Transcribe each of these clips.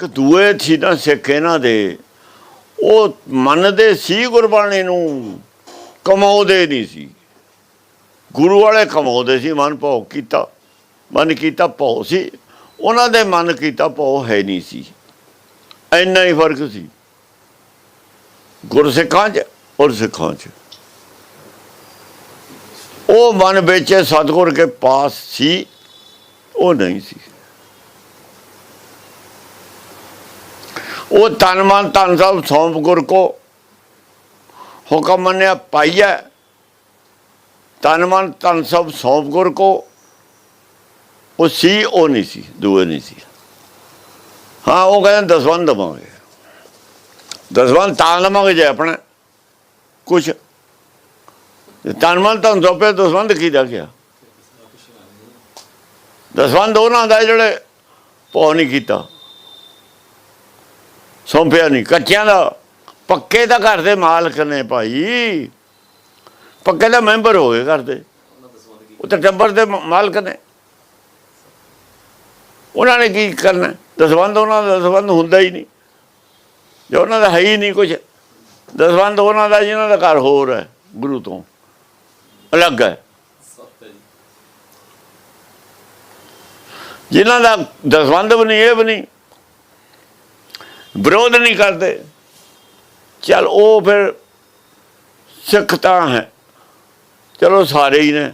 ਇੱਕ ਦੂਏ ਸੀ ਨਾ ਸਿੱਖ ਇਹਨਾਂ ਦੇ, ਉਹ ਮੰਨਦੇ ਸੀ ਗੁਰਬਾਣੀ ਨੂੰ, ਕਮਾਉਂਦੇ ਨਹੀਂ ਸੀ। ਗੁਰੂ ਵਾਲੇ ਕਮਾਉਂਦੇ ਸੀ, ਮਨ ਭੋਗ ਕੀਤਾ, ਮਨ ਕੀਤਾ ਭੋਗ ਸੀ, ਉਹਨਾਂ ਦੇ ਮਨ ਕੀਤਾ ਭੋਗ ਹੈ ਨਹੀਂ ਸੀ। ਇੰਨਾ ਹੀ ਫ਼ਰਕ ਸੀ। ਗੁਰਸਿੱਖਾਂ 'ਚ ਔਰ ਸਿੱਖਾਂ 'ਚ। ਉਹ ਮਨ ਵਿੱਚ ਸਤਿਗੁਰ ਕੇ ਪਾਸ ਸੀ, ਉਹ ਨਹੀਂ ਸੀ। ਉਹ ਤਨ ਮਨ ਤਨ ਸਭ ਸੌਂਪ ਗੁਰ ਕੋ ਹੁਕਮ ਮੰਨਿਆ ਪਾਈਐ ਤਨ ਮਨ ਤਨ ਸਭ ਸੌਂਪ ਗੁਰ ਕੋ ਉਹ ਸੀ, ਉਹ ਨਹੀਂ ਸੀ, ਦੂਏ ਨਹੀਂ ਸੀ। ਹਾਂ, ਉਹ ਕਹਿੰਦੇ ਦਸਵੰਦ ਦਵਾਂਗੇ। ਦਸਵੰਦ ਤਾਂ ਲਵਾਂਗੇ ਜੇ ਆਪਣਾ ਕੁਛ। ਤਨ ਮਨ ਤਨ ਸੌਂਪੇ ਦਸਵੰਦ ਕੀ ਦਾ ਗਿਆ? ਦਸਵੰਦ ਉਹਨਾਂ ਦਾ ਜਿਹੜੇ ਪੋ ਨਹੀਂ ਕੀਤਾ। ਸੌਂਪਿਆ ਨਹੀਂ ਕੱਚਿਆਂ ਦਾ, ਪੱਕੇ ਦਾ ਘਰ ਦੇ ਮਾਲਕ ਨੇ ਭਾਈ। ਪੱਕੇ ਦਾ ਮੈਂਬਰ ਹੋ ਗਏ ਘਰ ਦੇ। ਉਹ ਤਾਂ ਟੱਬਰ ਦੇ ਮਾਲਕ ਨੇ। ਉਹਨਾਂ ਨੇ ਕੀ ਕਰਨਾ? ਦਸਵੰਦ ਉਹਨਾਂ ਦਾ ਦਸਵੰਦ ਹੁੰਦਾ ਹੀ ਨਹੀਂ। ਜੋ ਉਹਨਾਂ ਦਾ ਹੈ ਹੀ ਨਹੀਂ ਕੁਝ ਦਸਵੰਦ ਉਹਨਾਂ ਦਾ ਜਿਹਨਾਂ ਦਾ ਘਰ ਹੋਰ ਹੈ, ਗੁਰੂ ਤੋਂ। ਅਲੱਗ ਹੈ। ਜਿਨ੍ਹਾਂ ਦਾ ਦਸਵੰਦ ਵੀ ਨਹੀਂ, ਇਹ ਵੀ ਨਹੀਂ। ਵਿਰੋਧ ਨਹੀਂ ਕਰਦੇ। ਚਲ ਉਹ ਫਿਰ ਸਿੱਖ ਤਾਂ ਹੈ। ਚਲੋ ਸਾਰੇ ਹੀ ਨੇ।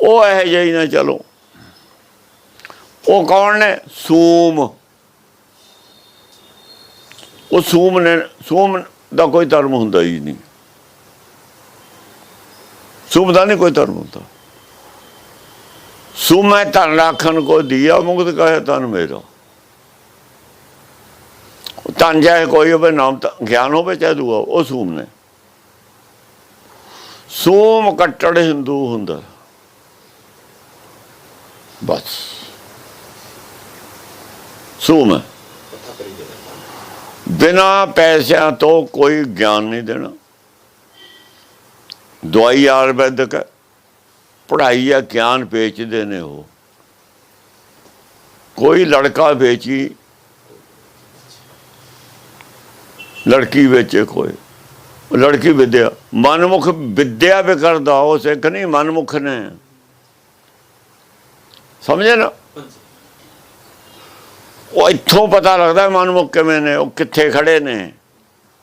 ਉਹ ਇਹ ਜਿਹੇ ਹੀ ਨੇ, ਚਲੋ। ਉਹ ਕੌਣ ਨੇ? ਸੂਮ। ਉਹ ਸੂਮ ਨੇ, ਸੂਮ ਦਾ ਕੋਈ ਧਰਮ ਹੁੰਦਾ ਹੀ ਨਹੀਂ। ਸੂਮ ਦਾ ਨਹੀਂ ਕੋਈ ਧਰਮ ਹੁੰਦਾ। ਸੂਮੈ ਧਨ ਰੱਖਣ ਕੋ ਦਿਆ ਮੁਕਤ ਕਹੇ ਤਨ ਮੇਰਾ। ਤਨ ਜਾਏ ਕੋਈ ਹੋਵੇ, ਨਾਮ ਤਾਂ ਗਿਆਨ ਹੋਵੇ ਚਾਹੇ ਦੂਆ ਉਹ ਸੂਮ ਨੇ। ਸੂਮ ਕੱਟੜ ਹਿੰਦੂ ਹੁੰਦਾ। ਬਸ। ਸੂਮ ਹੈ। ਬਿਨਾ ਪੈਸਿਆਂ ਤੋਂ ਕੋਈ ਗਿਆਨ ਨਹੀਂ ਦੇਣਾ। ਦਵਾਈ ਆਯੁਰਵੈਦਿਕ ਹੈ। ਪੜ੍ਹਾਈ ਜਾਂ ਗਿਆਨ ਵੇਚਦੇ ਨੇ ਉਹ। ਕੋਈ ਲੜਕਾ ਵੇਚੀ ਲੜਕੀ ਵੇਚੇ ਕੋਈ। ਲੜਕੀ ਵਿਦਿਆ। ਮਨਮੁਖ ਵਿਦਿਆ ਵੀ ਕਰਦਾ, ਉਹ ਸਿੱਖ ਨਹੀਂ, ਮਨਮੁਖ ਨੇ। ਸਮਝੇ ਨਾ? ਉਹ ਇੱਥੋਂ ਪਤਾ ਲੱਗਦਾ ਮਨਮੁਖ ਕਿਵੇਂ ਨੇ, ਉਹ ਕਿੱਥੇ ਖੜੇ ਨੇ।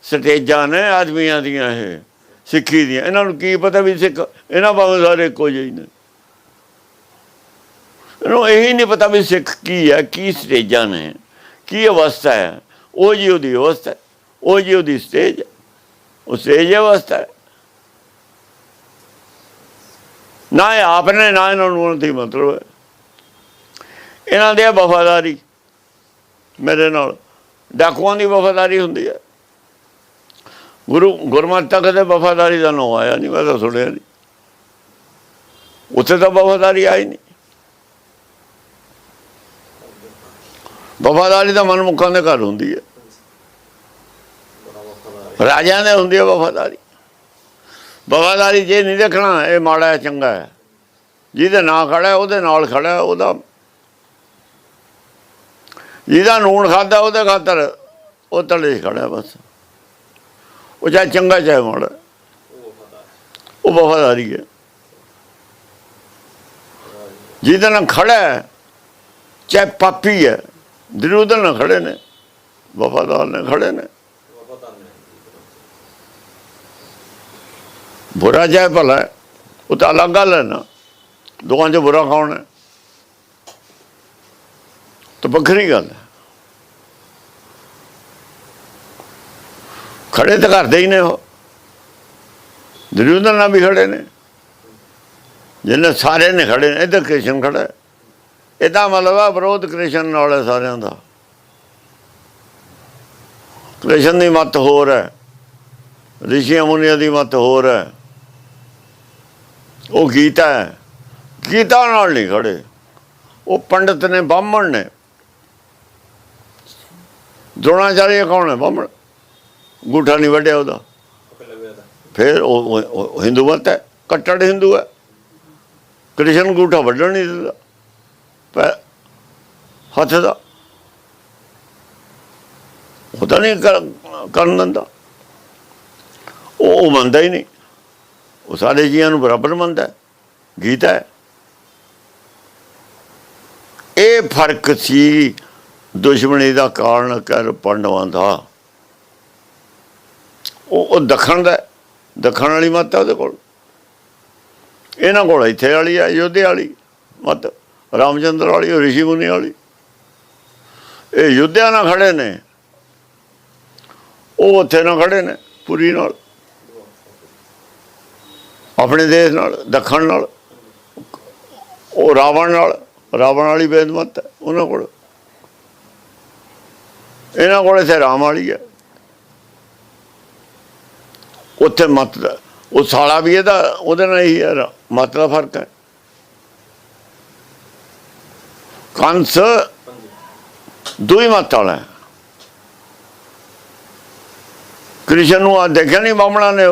ਸਟੇਜਾਂ ਨੇ ਆਦਮੀਆਂ ਦੀਆਂ ਇਹ, ਸਿੱਖੀ ਦੀਆਂ। ਇਹਨਾਂ ਨੂੰ ਕੀ ਪਤਾ ਵੀ ਸਿੱਖ, ਇਹਨਾਂ ਭਾਵੇਂ ਸਾਰੇ ਇੱਕੋ ਜਿਹੇ ਨੇ। ਇਹਨੂੰ ਇਹੀ ਨਹੀਂ ਪਤਾ ਵੀ ਸਿੱਖ ਕੀ ਹੈ, ਕੀ ਸਟੇਜਾਂ ਨੇ, ਕੀ ਅਵਸਥਾ ਹੈ। ਉਹ ਜੀ ਉਹਦੀ ਅਵਸਥਾ ਉਹ ਜੀ ਉਹਦੀ ਸਟੇਜ ਉਹ ਸਟੇਜ ਅਵਸਥਾ ਨਾ ਇਹ ਆਪ ਨੇ ਨਾ ਇਹਨਾਂ ਨੂੰ ਉਹਨਾਂ ਮਤਲਬ ਹੈ ਇਹਨਾਂ ਦੀ ਹੈ ਵਫਾਦਾਰੀ ਮੇਰੇ ਨਾਲ ਡਾਕੂਆਂ ਦੀ ਵਫਾਦਾਰੀ ਹੁੰਦੀ ਹੈ ਗੁਰੂ ਗੁਰਮਤਿ ਤੱਕ ਦੇ ਵਫਾਦਾਰੀ ਦਾ ਨਾਂ ਆਇਆ ਨਹੀਂ ਮੈਂ ਤਾਂ ਸੁਣਿਆ ਨਹੀਂ ਉੱਥੇ ਤਾਂ ਵਫਾਦਾਰੀ ਆਈ ਨਹੀਂ ਵਫਾਦਾਰੀ ਤਾਂ ਮਨਮੁਖਾਂ ਦੇ ਘਰ ਹੁੰਦੀ ਹੈ ਰਾਜਿਆਂ ਦੇ ਹੁੰਦੀ ਹੈ ਵਫਾਦਾਰੀ। ਵਫਾਦਾਰੀ ਜੇ ਨਹੀਂ ਦੇਖਣਾ ਇਹ ਮਾੜਾ ਹੈ ਚੰਗਾ ਹੈ। ਜਿਹਦੇ ਨਾਲ ਖੜਾ ਉਹਦੇ ਨਾਲ ਖੜਾ ਹੈ, ਉਹਦਾ ਜਿਹਦਾ ਨੂਣ ਖਾਦਾ ਉਹਦੇ ਖਾਤਰ ਉਹ ਤਲੇ ਖੜਾ ਬਸ। ਉਹ ਚਾਹੇ ਚੰਗਾ ਚਾਹੇ ਮਾੜਾ। ਉਹ ਵਫਾਦਾਰੀ ਹੈ। ਜਿਹਦੇ ਨਾਲ ਖੜਾ ਚਾਹੇ ਪਾਪੀ ਹੈ ਦਿਨੋਂ ਨਾਲ ਖੜੇ ਨੇ ਵਫਾਦਾਰ ਨੇ ਖੜੇ ਨੇ। ਬੁਰਾ ਚਾਹੇ ਭਲਾ ਉਹ ਤਾਂ ਅਲੱਗ ਗੱਲ ਹੈ ਨਾ। ਦੋਹਾਂ 'ਚ ਬੁਰਾ ਕੌਣ ਹੈ? ਤਾਂ ਵੱਖਰੀ ਗੱਲ ਹੈ। ਖੜੇ ਤਾਂ ਕਰਦੇ ਹੀ ਨੇ ਉਹ। ਦਰਿੰਦਰ ਨਾਲ ਵੀ ਖੜੇ ਨੇ। ਜਿਹਨੇ ਸਾਰੇ ਨੇ ਖੜੇ ਨੇ, ਇੱਧਰ ਕ੍ਰਿਸ਼ਨ ਖੜਾ ਇਹਦਾ ਮਤਲਬ ਆ, ਵਿਰੋਧ ਕ੍ਰਿਸ਼ਨ ਨਾਲ ਹੈ ਸਾਰਿਆਂ ਦਾ। ਕ੍ਰਿਸ਼ਨ ਦੀ ਮਤ ਹੋਰ ਹੈ। ਰਿਸ਼ੀਆਂ ਮੁਨੀਆਂ ਦੀ ਮਤ ਹੋਰ ਹੈ। ਉਹ ਗੀਤਾ ਹੈ। ਗੀਤਾ ਨਾਲ ਨਹੀਂ ਖੜੇ। ਉਹ ਪੰਡਤ ਨੇ, ਬਾਹਮਣ ਨੇ। ਦ੍ਰੋਣਾਚਾਰਿਆ ਕੌਣ ਹੈ? ਬਾਹਮਣ। ਗੂਠਾ ਨਹੀਂ ਵੱਢਿਆ ਉਹਦਾ। ਫਿਰ ਉਹ ਹਿੰਦੂ ਮਤ ਹੈ। ਕੱਟੜ ਹਿੰਦੂ ਹੈ। ਕ੍ਰਿਸ਼ਨ ਗੂਠਾ ਵੱਢਣ ਨਹੀਂ ਦਿੰਦਾ। ਪੈ, ਹੱਥ ਦਾ। ਉਹ ਤਾਂ ਨਹੀਂ ਕਰਨ ਦਿੰਦਾ। ਉਹ ਮੰਨਦਾ ਹੀ ਨਹੀਂ। ਉਹ ਸਾਰੇ ਜੀਆਂ ਨੂੰ ਬਰਾਬਰ ਮੰਨਦਾ ਗੀਤਾ ਇਹ ਫ਼ਰਕ ਸੀ ਦੁਸ਼ਮਣੀ ਦਾ ਕਾਰਨ ਕਰ ਪੰਡਵਾਂ ਦਾ। ਉਹ ਉਹ ਦੱਖਣ ਦਾ ਦੱਖਣ ਵਾਲੀ ਮੱਤ ਹੈ ਉਹਦੇ ਕੋਲ। ਇਹਨਾਂ ਕੋਲ ਇੱਥੇ ਵਾਲੀ ਹੈ ਯੋਧੇ ਵਾਲੀ ਮੱਤ, ਰਾਮਚੰਦਰ ਵਾਲੀ ਔਰ ਰਿਸ਼ੀ ਮੁਨੀ ਵਾਲੀ। ਇਹ ਯੁੱਧਿਆਂ ਨਾਲ ਖੜੇ ਨੇ। ਉਹ ਉੱਥੇ ਨਾਲ ਖੜੇ ਨੇ, ਪੁਰੀ ਨਾਲ। ਆਪਣੇ ਦੇਸ਼ ਨਾਲ, ਦੱਖਣ ਨਾਲ, ਉਹ ਰਾਵਣ ਨਾਲ, ਰਾਵਣ ਵਾਲੀ ਬੇਦਮਤ ਹੈ, ਉਹਨਾਂ ਕੋਲ। ਇਹਨਾਂ ਕੋਲ ਇੱਥੇ ਰਾਮ ਵਾਲੀ ਹੈ। ਉੱਥੇ ਮਤ ਉਹ ਸਾਲਾ ਵੀ ਇਹਦਾ, ਉਹਦੇ ਨਾਲ ਹੀ ਹੈ ਮਤ ਦਾ ਫ਼ਰਕ ਹੈ। ਕੰਸ ਦੋਈ ਮਤ ਵਾਲਾ ਕ੍ਰਿਸ਼ਨ ਨੂੰ ਆ ਦੇਖਿਆ ਨਹੀਂ ਬਾਹਮਣਾ ਨੇ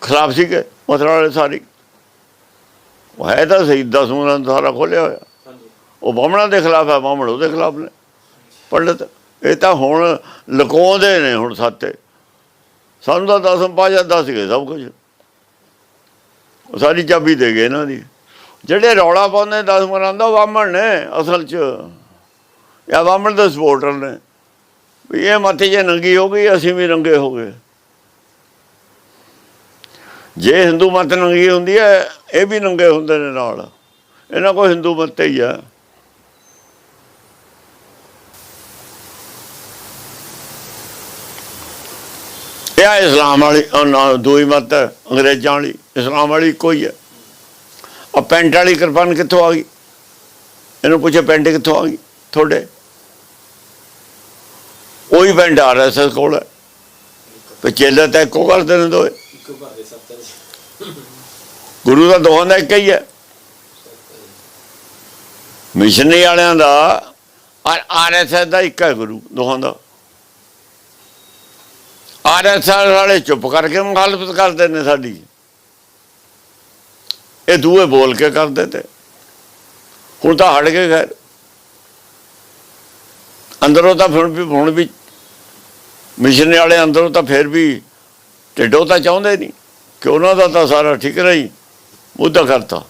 ਖਰਾਬ ਸੀਗੇ ਕਿ ਵਾਲੇ ਸਾਰੀ। ਉਹ ਹੈ ਤਾਂ ਸਹੀ ਦਸਵਾਂ ਦਾ ਸਾਰਾ ਖੋਲਿਆ ਹੋਇਆ। ਉਹ ਬਾਹਮਣਾ ਦੇ ਖਿਲਾਫ ਹੈ, ਬਾਹਮਣ ਉਹਦੇ ਖਿਲਾਫ ਨੇ। ਪੰਡਤ, ਇਹ ਤਾਂ ਹੁਣ ਲੁਕਾਉਂਦੇ ਨੇ ਹੁਣ ਸਾਤੇ। ਸਾਨੂੰ ਤਾਂ ਦਸਮ ਪਾਸ਼ਾ ਦੱਸ ਗਏ ਸਭ ਕੁਝ ਉਹ ਸਾਰੀ ਚਾਬੀ ਦੇ ਗਏ ਇਹਨਾਂ ਦੀ। ਜਿਹੜੇ ਰੌਲਾ ਪਾਉਂਦੇ ਦਸਮ ਦਾ ਉਹ ਬਾਹਮਣ ਨੇ ਅਸਲ 'ਚ। ਇਹ ਬਾਹਮਣ ਦੇ ਸਪੋਰਟਰ ਨੇ। ਵੀ ਇਹ ਮੱਥੇ ਜੇ ਨੰਗੀ ਹੋ ਗਈ, ਅਸੀਂ ਵੀ ਨੰਗੇ ਹੋ ਗਏ। ਜੇ ਹਿੰਦੂ ਮਤ ਨੰਗੀ ਹੁੰਦੀ ਹੈ ਇਹ ਵੀ ਨੰਗੇ ਹੁੰਦੇ ਨੇ ਨਾਲ। ਇਹਨਾਂ ਕੋਲ ਹਿੰਦੂ ਮਤ ਹੀ ਆ। ਇਹ ਆ ਇਸਲਾਮ ਵਾਲੀ ਉਹ ਨਾ, ਦੂਈ ਮਤ ਹੈ, ਅੰਗਰੇਜ਼ਾਂ ਵਾਲੀ ਇਸਲਾਮ ਵਾਲੀ ਕੋਈ ਹੈ ਆ। ਪੈਂਟ ਵਾਲੀ ਕਿਰਪਾਨ ਕਿੱਥੋਂ ਆ ਗਈ? ਇਹਨੂੰ ਪੁੱਛੇ ਪੈਂਟ ਕਿੱਥੋਂ ਆ ਗਈ? ਤੁਹਾਡੇ? ਉਹੀ ਪੈਂਟ ਆ ਰਿਹਾ ਸਰ ਕੋਲ ਹੈ ਤੇ ਚੇਲੇ ਤਾਂ ਇੱਕੋ ਕਰਦੇ ਨੇ ਦੋਏ ਇੱਕੋ ਘਰ ਗੁਰੂ ਦਾ ਦੋਹਾਂ ਦਾ ਇੱਕ ਹੀ ਹੈ। ਮਿਸ਼ਨਰੀ ਵਾਲਿਆਂ ਦਾ ਔਰ ਆਰਐਸਐਸ ਦਾ ਇੱਕ ਹੈ ਗੁਰੂ, ਦੋਹਾਂ ਦਾ। ਆਰਐਸਐਸ ਵਾਲੇ ਚੁੱਪ ਕਰਕੇ ਮੁਖਾਲਫਤ ਕਰਦੇ ਨੇ ਸਾਡੀ। ਇਹ ਦੂਏ ਬੋਲ ਕੇ ਕਰਦੇ ਤੇ। ਹੁਣ ਤਾਂ ਹਟ ਗਏ ਖੈਰ। ਅੰਦਰੋਂ ਤਾਂ ਫਿਰ ਵੀ, ਹੁਣ ਵੀ ਮਿਸ਼ਨਰੀ ਵਾਲੇ ਅੰਦਰੋਂ ਤਾਂ ਫਿਰ ਵੀ ਢਿੱਡੋਂ ਤਾਂ ਚਾਹੁੰਦੇ ਨਹੀਂ, ਕਿ ਉਹਨਾਂ ਦਾ ਤਾਂ ਸਾਰਾ ਠੀਕ ਰਹੀ ਮੁੱਦਾ ਕਰਤਾ।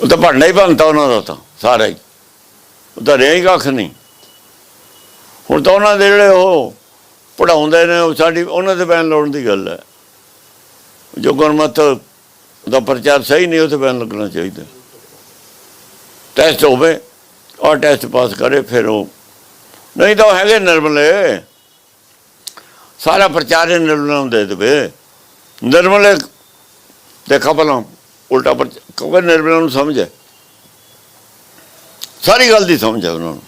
ਉਹ ਤਾਂ ਭੰਡਾ ਹੀ ਬੰਨਤਾ ਉਹਨਾਂ ਦਾ ਤਾਂ, ਸਾਰਾ ਹੀ। ਉਹ ਤਾਂ ਰਿਹਾ ਹੀ ਕੱਖ ਨਹੀਂ। ਹੁਣ ਤਾਂ ਉਹਨਾਂ ਦੇ ਜਿਹੜੇ ਉਹ ਪੜਾਉਂਦੇ ਨੇ, ਉਹ ਸਾਡੀ, ਉਹਨਾਂ ਦੇ ਬੈਨ ਲਾਉਣ ਦੀ ਗੱਲ ਹੈ। ਜੋ ਗੁਰਮਤ ਦਾ ਪ੍ਰਚਾਰ ਸਹੀ ਨਹੀਂ, ਉਹ ਤੇ ਬੈਨ ਲੱਗਣਾ ਚਾਹੀਦਾ। ਟੈਸਟ ਹੋਵੇ ਔਰ ਟੈਸਟ ਪਾਸ ਕਰੇ, ਫਿਰ ਉਹ ਨਹੀਂ ਤਾਂ ਉਹ ਹੈਗੇ ਨਿਰਮਲੇ। ਸਾਰਾ ਪ੍ਰਚਾਰ ਹੀ ਨਿਰਮਲੇ ਨੂੰ ਦੇ ਦੇਵੇ ਨਿਰਮਲੇ ਦੇਖਾ ਭਲਾ ਉਲਟਾ ਪਰ ਕਿਉਂਕਿ ਨਿਰਮਲਾ ਨੂੰ ਸਮਝ ਹੈ। ਸਾਰੀ ਗੱਲ ਦੀ ਸਮਝ ਹੈ ਉਹਨਾਂ ਨੂੰ।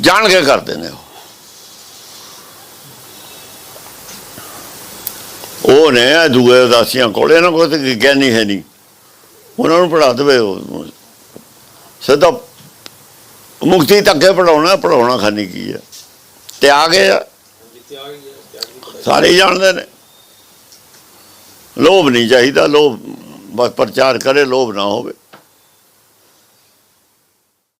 ਜਾਣ ਕੇ ਕਰਦੇ ਨੇ ਉਹ। ਨੇ ਦੂਏ ਉਦਾਸੀਆਂ ਕੋਲ ਇਹਨਾਂ ਕੋਲ ਤੇ ਗਿਆਨੀ ਹੈ ਨਹੀਂ। ਉਹਨਾਂ ਨੂੰ ਪੜਾ ਦੇਵੇ ਉਹ। ਸਿੱਧਾ ਮੁਕਤੀ ਤੱਕ ਪੜਾਉਣਾ ਪੜਾਉਣਾ ਖਾਨੀ ਕੀ ਹੈ। ਤੇ ਆ ਗਏ ਆ ਹਾਂਜੀ ਤਿਆਗ ਹੀ ਹੈ ਤਿਆਗ ਦੀ ਪੜਾਈ ਸਾਰੇ ਹੀ ਜਾਣਦੇ ਨੇ। ਲੋਭ ਨਹੀਂ ਚਾਹੀਦਾ ਲੋਭ ਬਸ ਪ੍ਰਚਾਰ ਕਰੇ ਲੋਭ ਨਾ ਹੋਵੇ।